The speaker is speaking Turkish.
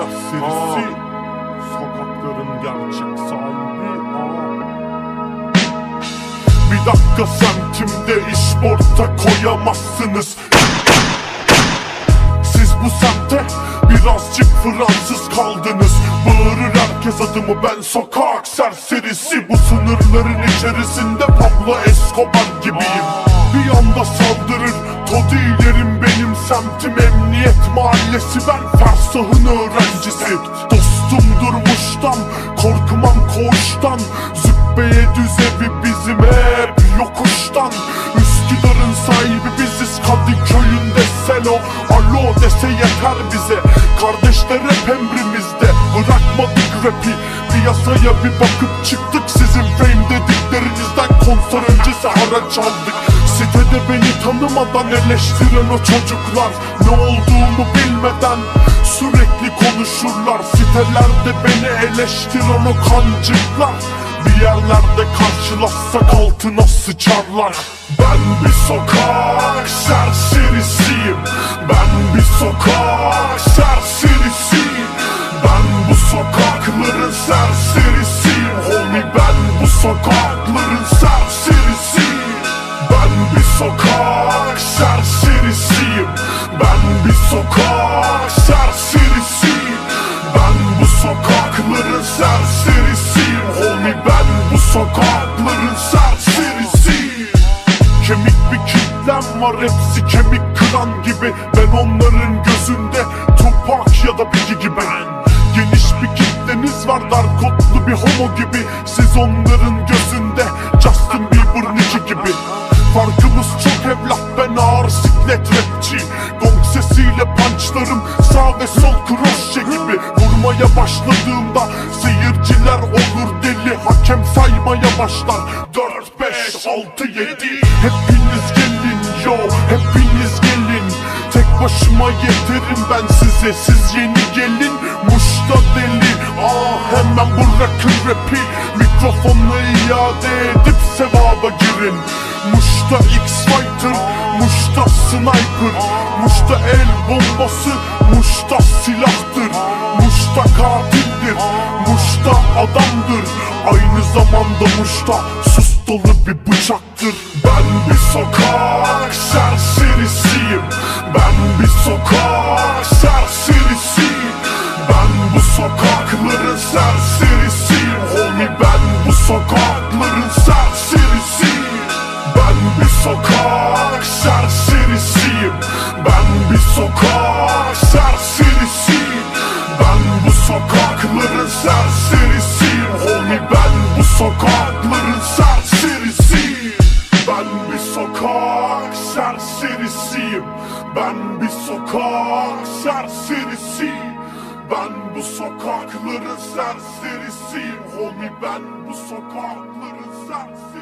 serserisi Sokakların gerçek sahibi. Aa. Bir dakika semtimde iş orta koyamazsınız. Siz bu semte birazcık Fransız kaldınız. Bağırır herkes adımı ben sokak serserisi. Bu sınırların içerisinde Pablo Escobar gibiyim. Bir anda saldırır Todilerim benim semtim emniyet mahallesi. Ben Fersah'ın öğrencisi. Dostum durmuştan korkmam koğuştan. Züppeye düz evi bizim hep yokuştan. Üsküdar'ın sahibi biziz Kadıköy'ünde selo. Alo dese yeter bize. Kardeşler hep emrimizde. Bırakmadık rapi. Piyasaya bir bakıp çıktık Sizin fame dediklerinizden konser öncesi haraç aldık Sitede beni tanımadan eleştiren o çocuklar? Ne olduğunu bilmeden sürekli konuşurlar. Sitelerde beni eleştiren o kancıklar. Bir yerlerde karşılaşsak altına sıçarlar. Ben bir sokak serserisiyim. Ben bir sokak serserisiyim. Ben bu sokakların serserisiyim. Homie ben bu sokakların var hepsi kemik kıran gibi. Ben onların gözünde Tupac ya da Biggie gibi. Geniş bir kitleniz var dar kodlu bir homo gibi. Siz onların gözünde Justin Bieber Nicki gibi. Farkımız çok evlat ben ağır siklet rapçi. Gong sesiyle punchlarım sağ ve sol kroşe gibi. Vurmaya başladığımda seyirciler olur deli. Hakem saymaya başlar. 4, 5, 6, 7 başıma yeterim ben size. Siz yeni gelin Muşta deli. Aa hemen bırakın rapi. Mikrofonu iade edip sevaba girin. Muşta X-Fighter Muşta sniper. Muşta el bombası Muşta silahtır. Muşta katildir Muşta adamdır. Aynı zamanda Muşta sus dolu bir bıçaktır. Ben bir sokak serserisiyim sokakların serserisiyim Ben bir sokak serserisiyim Ben bir sokak serserisiyim Ben bu sokakların serserisiyim Homie ben bu sokakların serserisiyim Ben bir sokak serserisiyim Ben bir sokak serserisiyim Ben bu sokakların serserisiyim Homie. Ben bu sokakların serserisiyim